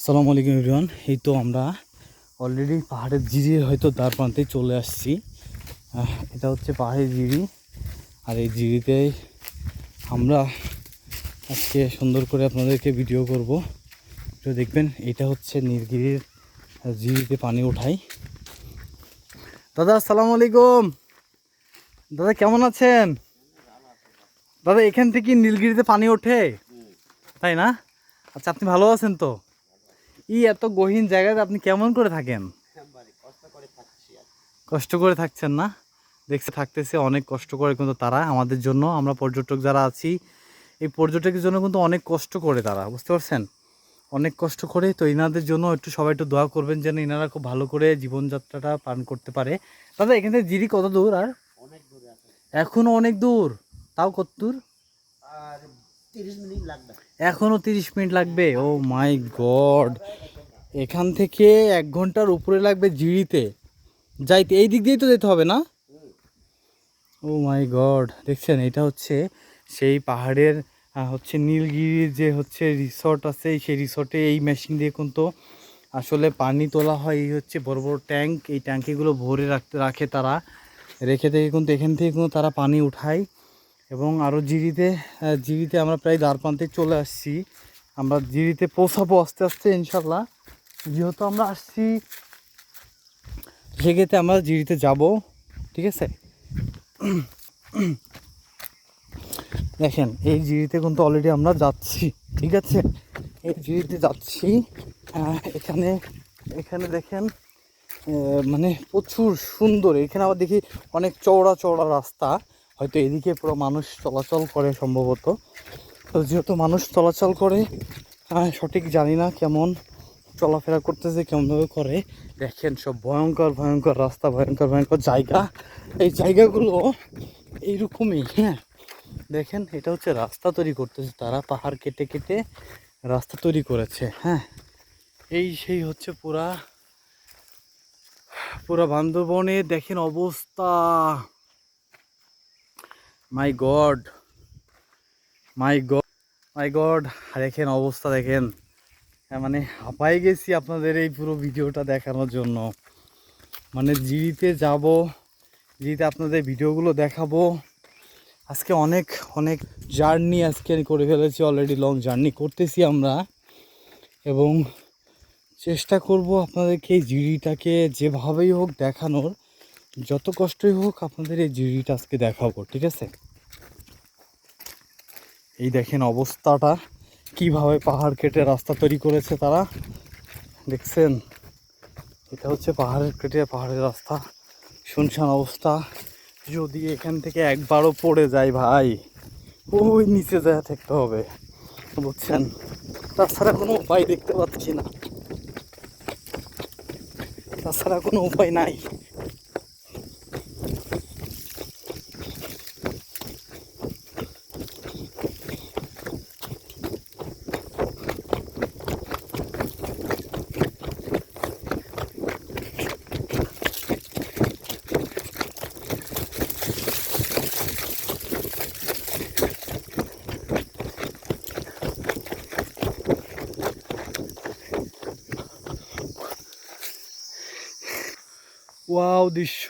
আসসালামু আলাইকুম এভরিওয়ান। এই তো আমরা অলরেডি পাহাড়ের জিরির হয়তো দ্বার প্রান্তে চলে আসছি। এটা হচ্ছে পাহাড়ের জিরি। আর এই জিরিতে আমরা আজকে সুন্দর করে আপনাদেরকে ভিডিও করব। তো দেখবেন, এটা হচ্ছে নীলগিরির জিরিতে পানি ওঠাই দাদা, আসসালামু আলাইকুম। দাদা, কেমন আছেন? দাদা, এখান থেকে নীলগিরিতে পানি ওঠে? তাই না? আচ্ছা আপনি ভালো আছেন তো? ই এত গহীন জায়গাতে আপনি কেমন করে থাকেন? কষ্ট করে থাকছেন না? দেখতে থাকতেছে অনেক কষ্ট করে কিন্তু তারা আমাদের জন্য আমরা পর্যটক যারা আছি এই পর্যটকের জন্য কিন্তু অনেক কষ্ট করে তারা বুঝতে পারছেন? অনেক কষ্ট করে তো ইনাদের জন্য একটু সবাই একটু দোয়া করবেন যেন ইনারা খুব ভালো করে জীবনযাত্রাটা পান করতে পারে। দাদা এখান থেকে জিরি কত দূর আর? অনেক দূরে আছে। অনেক দূর? তাও কত দূর? আর মিনিট লাগবে। এখনও তিরিশ মিনিট লাগবে? Oh my god. এখান থেকে এক ঘণ্টার উপরে লাগবে জিরিতে যাইতে এই দিক দিয়েই তো যেতে হবে না? Oh my god. দেখছেন, এটা হচ্ছে সেই পাহাড়ের হচ্ছে নীলগিরির যে হচ্ছে রিসর্ট আছে, সেই রিসর্টে এই মেশিন দিয়ে কিন্তু আসলে পানি তোলা হয়। এই হচ্ছে বড় বড় ট্যাঙ্ক। এই ট্যাঙ্কিগুলো ভরে রাখতে, রাখে তারা। রেখে থেকে কিন্তু এখান থেকে কিন্তু তারা পানি উঠায়। এবং আরও জিরিতে জিরিতে আমরা প্রায় দ্বার প্রান্তে চলে আসছি। আমরা জিরিতে পৌঁছাবো আস্তে আস্তে ইনশাল্লাহ যেহেতু আমরা আসছি, সেক্ষেত্রে আমরা জিরিতে যাব, ঠিক আছে? দেখেন, এই জিরিতে কিন্তু অলরেডি আমরা যাচ্ছি, ঠিক আছে? এই জিরিতে যাচ্ছি। এখানে এখানে দেখেন মানে প্রচুর সুন্দর। এখানে আবার দেখি অনেক চওড়া চওড়া রাস্তা। হয়তো এদিকে পুরো মানুষ চলাচল করে সম্ভবত। তো যেহেতু মানুষ চলাচল করে সঠিক জানি না কেমন চলাফেরা করতেছে, কেমনভাবে করে। দেখেন সব ভয়ঙ্কর ভয়ঙ্কর রাস্তা, ভয়ঙ্কর ভয়ঙ্কর জায়গা। এই জায়গাগুলো এইরকমই হ্যাঁ। দেখেন, এটা হচ্ছে রাস্তা তৈরি করতেছে তারা, পাহাড় কেটে কেটে রাস্তা তৈরি করেছে হ্যাঁ। এই সেই হচ্ছে পুরা পুরা বান্ধবনে দেখেন অবস্থা। My god my god my god দেখেন অবস্থা দেখেন। হ্যাঁ, মানে হাঁপাই গেছি আপনাদের এই পুরো ভিডিওটা দেখানোর জন্য। মানে জিরিতে যাব জিরিতে আপনাদের ভিডিওগুলো দেখাবো। আজকে অনেক অনেক জার্নি আজকে করে ফেলেছি অলরেডি লং জার্নি করতেছি আমরা। এবং চেষ্টা করব আপনাদেরকে এই জিরিটাকে যেভাবেই হোক দেখানোর। যত কষ্টই হোক আপনাদের এই জিরিটা আজকে দেখাবো, ঠিক আছে? এই দেখেন অবস্থাটা, কীভাবে পাহাড় কেটে রাস্তা তৈরি করেছে তারা। দেখছেন? এটা হচ্ছে পাহাড়ের কেটে পাহাড়ের রাস্তা। শুনশান অবস্থা? যদি এখান থেকে একবারও পড়ে যায় ভাই, ওই নিচে যায় থাকতে হবে, বুঝছেন? তাছাড়া কোনো উপায় দেখতে পাচ্ছি না। তাছাড়া কোনো উপায় নাই। ওয়াও দৃশ্য